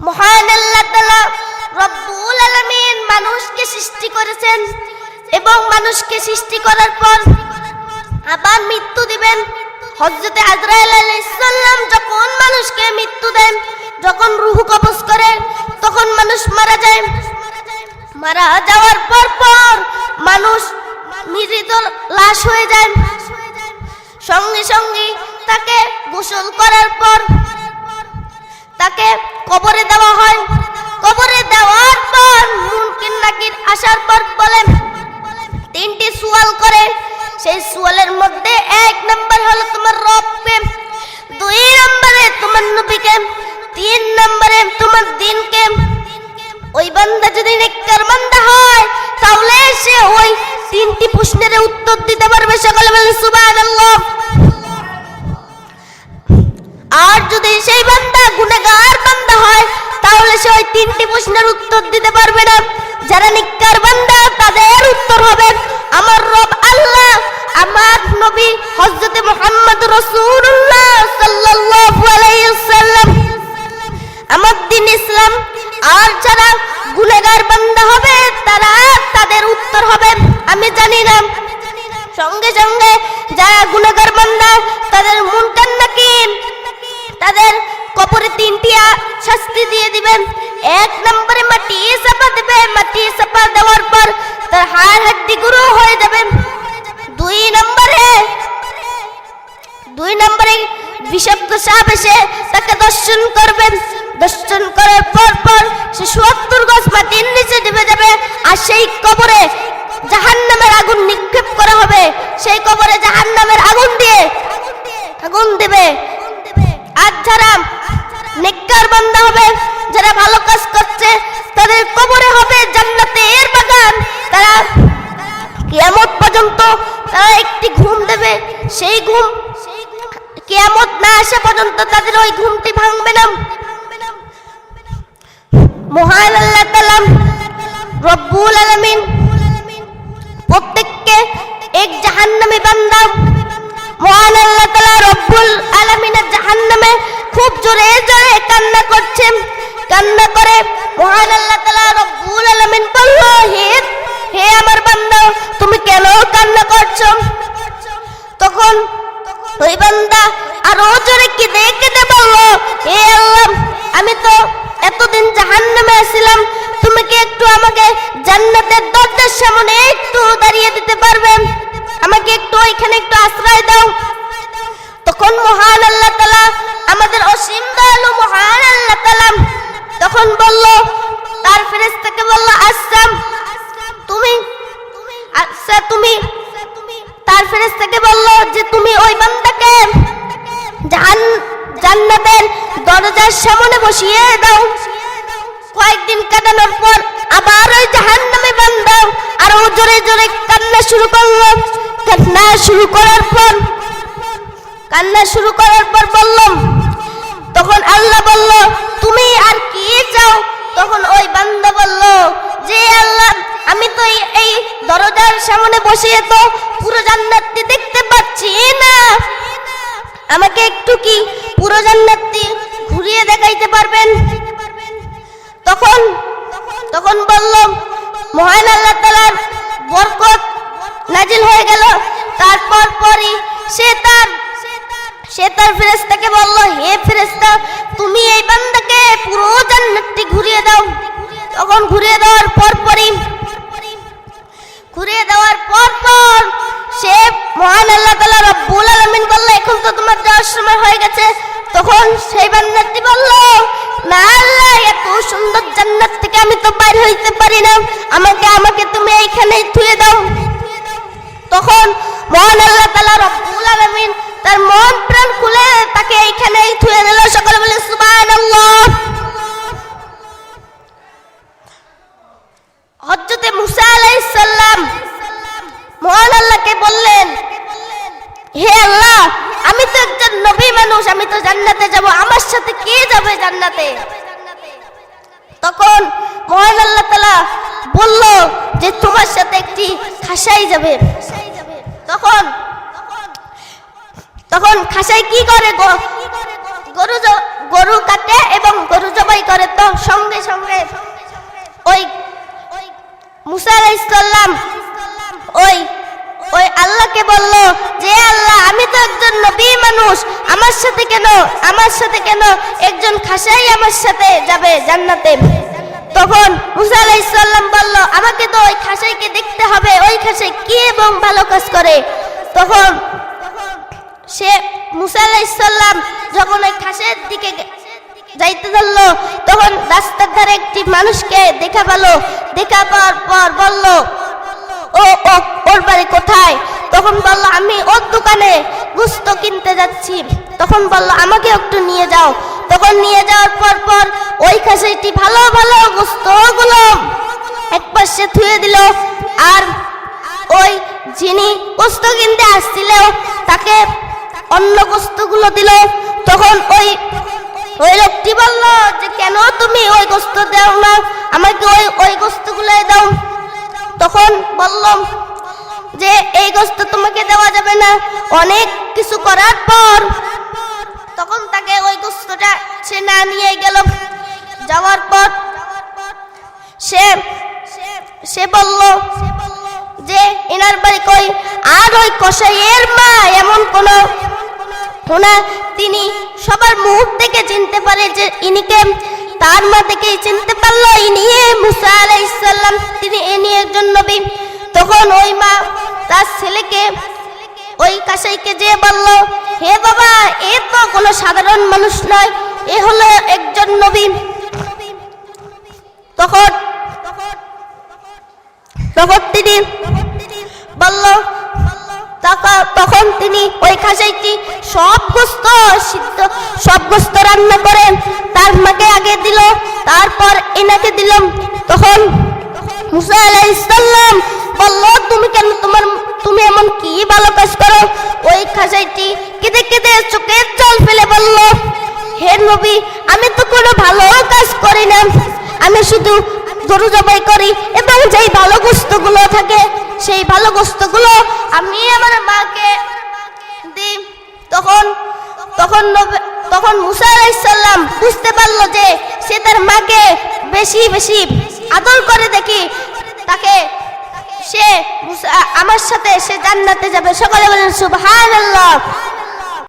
মহান আল্লাহ তাআলা রব্বুল আলামিন মানুষকে সৃষ্টি করেছেন এবং মানুষকে সৃষ্টি করার পর আবার মৃত্যু দিবেন। হযরতে আজরাইল আলাইহিস সালাম যখন মানুষকে মৃত্যু দেন, যখন রূহ কবজ করে, তখন মানুষ মারা যায়। মারা যাওয়ার পর পর মানুষ মৃত লাশ হয়ে যায়। সঙ্গে সঙ্গে তাকে গোসল করার পর তাকে কবরে দেওয়া হয়। কবরে দেওয়ার পর মুনকিন নাকির আসার পর বলেন, তিনটি সুয়াল করে। সেই সুয়ালের মধ্যে এক নম্বর হলো তোমার রবকে দুই নম্বরে তোমার নবীকে, তিন নম্বরে তোমার দিনকে। ওই বান্দা যদি নেককার বান্দা হয়, তাহলে সে ওই তিনটি প্রশ্নের উত্তর দিতে পারবে সকলে বলে সুবহানাল্লাহ। আর যদি সেই গুনাহগার বান্দা হয়, তাহলে সে ওই তিনটি প্রশ্নের উত্তর দিতে পারবে না। যারা নিকার বান্দা, তাদের উত্তর হবে, আমার রব আল্লাহ, আমার নবী হযরত মুহাম্মদ রাসূলুল্লাহ সাল্লাল্লাহু আলাইহি ওয়াসাল্লাম। আমার দিন ইসলাম, আর যারা গুনাহগার বান্দা হবে, তারা তাদের উত্তর হবে, আমি জানি না। সঙ্গে সঙ্গে যারা গুনাহগার শাস্তি দিয়ে দিবেন। এক নম্বরে মাটি চাপা দেবে, মাটি চাপা দেওয়ার পর তার হাড় হাড্ডি গুঁড়ো হয়ে যাবে। দুই নম্বরে দুই নম্বরে বিষাক্ত সাপ এসে তাকে দর্শন করবেন। দর্শন করার পর পর সে সত্তর গজ মাটির নিচে ডুবে যাবে আর সেই কবরে জাহান নামের আগুন নিক্ষেপ করা হবে। সেই কবরে জাহান নামের আগুন দিয়ে, আগুন দেবে। আর যারা নেককার বান্দা হবে, যারা ভালো কাজ করছে, তাদের কবরে হবে জান্নাতের বাগান। তারা কিয়ামত পর্যন্ত তারা একটি ঘুম দেবে, সেই ঘুম কিয়ামত না আসা পর্যন্ত তাদের ওই ঘুমটি ভাঙবে না। মহান আল্লাহ তাআলা রব্বুল আলামিন প্রত্যেককে এক জাহান্নামী বান্দা কান্না কান্না করে মহান আল্লাহ তাআলা রব্বুল আলামিন বলল, হে হে আমার বান্দা, তুমি কেন কান্না করছ? তখন ওই বান্দা আরও জোরে কেঁদে কেঁদে বলল, হে আল্লাহ, আমি তো এতদিন জাহান্নামে আছিলাম, তুমি কি একটু আমাকে জান্নাতের দরজার সামনে একটু দাঁড়িয়ে দিতে পারবে? আমাকে একটু ওইখানে একটু আশ্রয় দাও তখন মহান আল্লাহ তালা আমাদের অসীম দয়ালু মহান আল্লাহ তালা তখন বলল তার ফেরেশতাকে বলল আসসাম তুমি আচ্ছা তুমি তার ফেরেশতাকে বলল যে তুমি ওই বান্দাকে জাহান জান্নাতের দরজার সামনে বসিয়ে দাও। কয়েকদিন কাটানোর পর আবার ওই জাহান্নামে বান্দা আরও জোরে জোরে কান্না শুরু করল। কান্না শুরু করার পর, কান্না শুরু করার পর বললাম, তখন আল্লাহ বলল, তুমি আর কি চাও? তখন ওই বান্দা বলল, যে আল্লাহ, আমি তো এই- এই দরজার সামনে বসে তো পুরো জান্নাতটি দেখতে পাচ্ছি না। আমাকে একটু কি পুরো জান্নাতটি ঘুরিয়ে দেখাইতে পারবেন। তখন তখন বলল, মহান আল্লাহ তালার বরকত নাজিল হয়ে গেল। তারপর পরই সে তার সে তার ফেরেশতাকে বলল, হে ফেরেশতা, তুমি এই বান্দাকে পুরো জান্নাতটি ঘুরিয়ে দাও। তখন ঘুরিয়ে দেওয়ার পর পরই, ঘুরিয়ে দেওয়ার পর পর সে মহান আল্লাহ তাআলা রব্বুল আলামিন বলল, এখন তো তোমার যাওয়ার সময় হয়ে গেছে। তখন সেই বান্দাটি বলল, না আল্লাহ, এত সুন্দর জান্নাত থেকে আমি তো বাইর হইতে পারি না। আমাকে আমাকে তুমি এইখানেই থুয়ে দাও। তখন মহান আল্লাহ তাআলা রব্বুল আলামিন তার মন প্রাণ খুলে তাকে এইখানেই থুয়ে দিল। সকলে বলে, সুবহানাল্লাহ। হযরতে মুসা আলাইহিস সালাম মহান আল্লাহকে বললেন, হে আল্লাহ একজন মানুষ, আমি তো জান্নাতে যাব। আমার সাথে কে যাবে জান্নাতে? তখন মহান আল্লাহ তাআলা বলল যে, তোমার সাথে একটি খাসাই যাবে। তখন তখন খাসাই কি করে গরু গরু কাটে এবং গরু জবাই করে। তো সঙ্গে সঙ্গে ওই মুসা আলাইসাল্লাম ওই ওই আল্লাহকে বলল, যে আল্লাহ, আমি তো একজন নবী মানুষ। আমার সাথে কেন? আমার সাথে কেন একজন খাসাই আমার সাথে যাবে জান্নাতে? তখন মুসা আলাইসাল্লাম বলল, আমাকে তো ওই খাসাইকে দেখতে হবে। ওই খাসাই কি এবং ভালো কাজ করে? তখন সে মুসা আলাইসাল্লাম যখন ওই খাসের দিকে যাইতে ধরলো, তখন রাস্তার ধারে একটি মানুষকে দেখা পেল। দেখা পাওয়ার পর বলল ও ওর বাড়ি কোথায়? তখন বলল, আমি ওর দোকানে গুস্ত কিনতে যাচ্ছি। তখন বলল, আমাকে একটু নিয়ে যাও। তখন নিয়ে যাওয়ার পর পর ওই খাসিটি ভালো ভালো গুস্তগুলো এক পাশে থুয়ে দিল। আর ওই যিনি গোস্ত কিনতে আসছিল, তাকে অন্য গোস্তগুলো দিল। তখন ওই ওই লোকটি বলল যে, কেন তুমি ওই গোস্ত দাও না? আমাকে ওই ওই গোস্তগুলো দাও। তখন বললাম যে, এই গোস্ত তোমাকে দেওয়া যাবে না। অনেক কিছু করার পর তখন তাকে ওই গোস্তটা সে না নিয়ে গেল। যাওয়ার পর সে সে বলল যে, এনার বাড়ি কই? আর ওই কসাইয়ের মা এমন কোন তিনি সবার মুখ থেকে চিনতে পারে যে ইনিকে তার মা থেকেই চিনতে পারল ইনি মুসা আলাইসাল্লাম তিনি ইনি একজন নবী। তখন ওই মা তার ছেলেকে ওই কাসাইকে যে বলল, হে বাবা, এ তো কোনো সাধারণ মানুষ নয়, এ হলো একজন নবী। তখন তখন তিনি বলল তখন- তিনি ওই খাসাইটি সব গোস্ত সিদ্ধ সব গোস্ত রান্না করেন তার মাকে আগে দিল, তারপর এনাকে দিলাম তখন মুসা আলাইসাল্লাম বলল, তুমি কেন তোমার তুমি এমন কি ভালো কাজ করো? ওই খাসাইটি কেঁদে কেঁদে চোখের জল ফেলে বলল, হে নবী, আমি তো কোনো ভালো কাজ করি না। আমি শুধু গরু জবাই করি এবং যেই ভালো গোস্তগুলো থাকে সেই ভালো গোস্তগুলো আমি আমার মাকে দিই। তখন তখন তখন মুসা আলাইসাল্লাম বুঝতে পারল যে সে তার মাকে বেশি বেশি আদর করে দেখি। তাকে সে আমার সাথে সে জান্নাতে যাবে। সকলে বলেন সুবহানাল্লাহ।